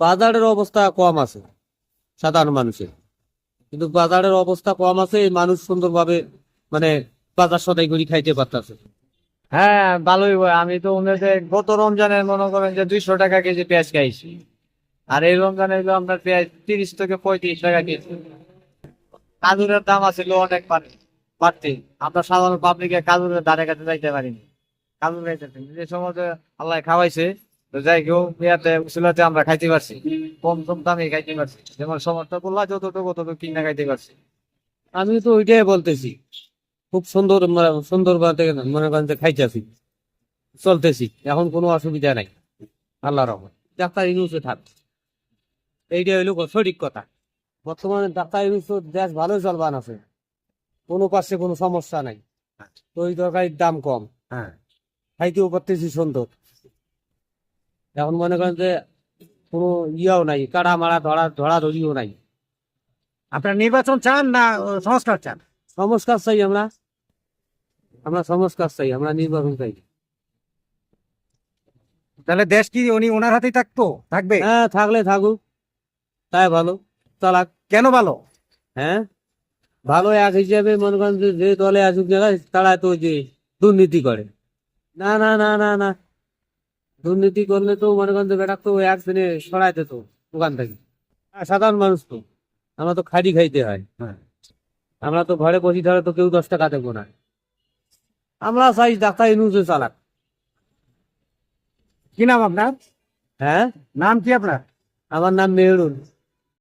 বাজারের অবস্থা কম আছে, সাধারণ মানুষের। কিন্তু বাজারের অবস্থা কম আছে, এই মানুষ সুন্দরভাবে মানে বাজার সদাই করে খাইতে পারতেছে। হ্যাঁ ভালোই আমি তো গত রমজানের মনে করেন যে দুইশো টাকা কেজি পেঁয়াজ খাইছি। আর এই রমজানে আপনার পেঁয়াজ তিরিশ থেকে পঁয়ত্রিশ টাকা কেজি। কাজুরের দাম আছিল অনেক বাড়- বাড়তি। আমরা সাধারণ পাবলিকে কাজুরের ধারে কাছে যাইতে পারিনি। কাজুর খাইতে। যে সময় আল্লাহ খাওয়াইছে তো যাই কেউ পেঁয়াতে উসুলাতে আমরা খাইতে পারছি। কম কম দামে খাইতে পারছি। যেমন সমর্থ করলা যতটুকু তত কিনা খাইতে পারছি। আমি তো ওইটাই বলতেছি। খুব সুন্দর মানে সুন্দর মনে করেন যে খাইতেছি। চলতেছি এখন কোনো অসুবিধা নাই। আল্লাহ রহমান ডাক্তার ইউনুসে থাক। এইটা হইল সঠিক কথা। বর্তমানে ডাক্তার ইউনুস দেশ ভালো চলবান আছে। কোনো পাশে কোনো সমস্যা নাই। তো ওই তরকারির দাম কম। হ্যাঁ। খাইতেও পারতেছি সুন্দর। এখন মনে করেন যে কোনো ইয়াও নাই কাড়া মারা ধরা ধরা ধরিও নাই। আপনার নির্বাচন চান না সংস্কার চান? সংস্কার চাই আমরা। আমরা সংস্কার চাই আমরা নির্বাচন চাই। তাহলে দেশ কি উনি ওনার হাতেই থাকতো? থাকবে? হ্যাঁ থাকলে থাকুক। তাই ভালো চালাক। কেন ভালো? হ্যাঁ ভালো এক হিসাবে মনে করেন যে দলে আসুক তারা তো যে দুর্নীতি করে। না না না না না। দুর্নীতি করলে তো মনে করেন বেটা তো এক সরাই দিত ওখান থেকে। সাধারণ মানুষ তো। আমরা তো খাড়ি খাইতে হয়। হ্যাঁ। আমরা তো ঘরে বসি ধরে তো কেউ দশ টাকা দেবো না। আমরা চাই ডাক্তার ইনুজে চালাক। কি নাম আপনার? হ্যাঁ? নাম কি আপনার? আমার নাম মেহরুন।